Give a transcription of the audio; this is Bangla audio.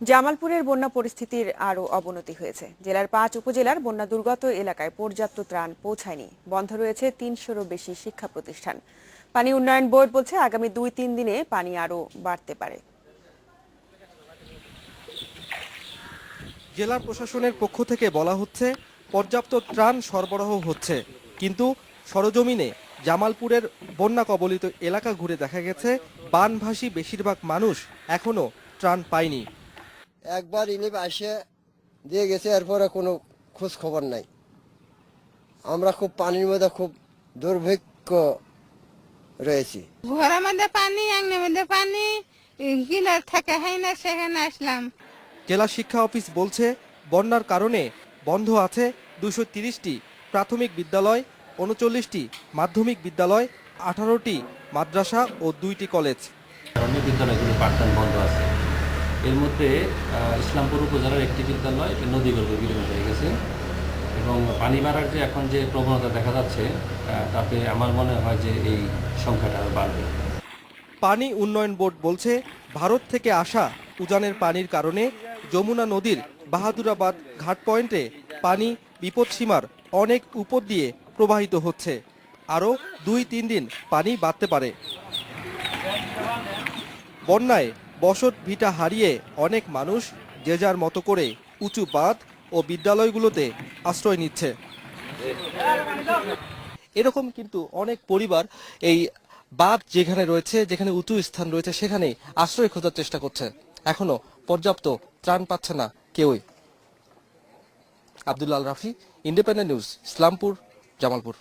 জামালপুরের বন্যা পরিস্থিতির আরও অবনতি হয়েছে। জেলার পাঁচ উপজেলার বন্যা দুর্গত এলাকায় পর্যাপ্ত ত্রাণ পৌঁছায়নি। বন্ধ রয়েছে তিনশোরও বেশি শিক্ষা প্রতিষ্ঠান। পানি উন্নয়ন বোর্ড বলছে আগামী দুই তিন দিনে পানি আরও বাড়তে পারে। জেলা প্রশাসনের পক্ষ থেকে বলা হচ্ছে, পর্যাপ্ত ত্রাণ সরবরাহ হচ্ছে। কিন্তু সরজমিনে জামালপুরের বন্যা কবলিত এলাকা ঘুরে দেখা গেছে, বানভাসী বেশিরভাগ মানুষ এখনও ত্রাণ পায়নি। একবার ইলিপ আসে দিয়ে গেছে এরপরে কোনো খোঁজ খবর নাই। আমরা খুব পানির মধ্যে খুব দুর্ভিক্ষ রয়েছি। ঘরের মধ্যে পানি আংনের মধ্যে পানি গিলার থেকে হয় না সেখানে আসলাম। জেলা শিক্ষা অফিস বলছে বন্যার কারণে বন্ধ আছে দুশো তিরিশটি প্রাথমিক বিদ্যালয় উনচল্লিশটি মাধ্যমিক বিদ্যালয় আঠারোটি মাদ্রাসা ও দুইটি কলেজ। বিদ্যালয়গুলো পাঠদান বন্ধ আছে। এর মধ্যে ইসলামপুর উপজেলার একটি বিদ্যালয় নদীগর্ভে বিলীন হয়ে গেছে। এবং পানি বাড়ার যে এখন যে প্রবণতা দেখা যাচ্ছে তাতে আমার মনে হয় যে এই সংখ্যাটা আরও বাড়বে। পানি উন্নয়ন বোর্ড বলছে, ভারত থেকে আসা উজানের পানির কারণে যমুনা নদীর বাহাদুরাবাদ ঘাট পয়েন্টে পানি বিপদসীমার অনেক উপর দিয়ে প্রবাহিত হচ্ছে। আরও দুই তিন দিন পানি বাড়তে পারে। বন্যায় বসত ভিটা হারিয়ে অনেক মানুষ যে যার মতো করে উঁচু বাঁধ ও বিদ্যালয়গুলোতে আশ্রয় নিচ্ছে। এরকম কিন্তু অনেক পরিবার এই বাঁধ যেখানে রয়েছে, যেখানে উঁচু স্থান রয়েছে, সেখানে আশ্রয় খোঁজার চেষ্টা করছে। এখনও পর্যাপ্ত ত্রাণ পাচ্ছে না কেউই। Abdullah Al Rafi independent news Islampur, Jamalpur.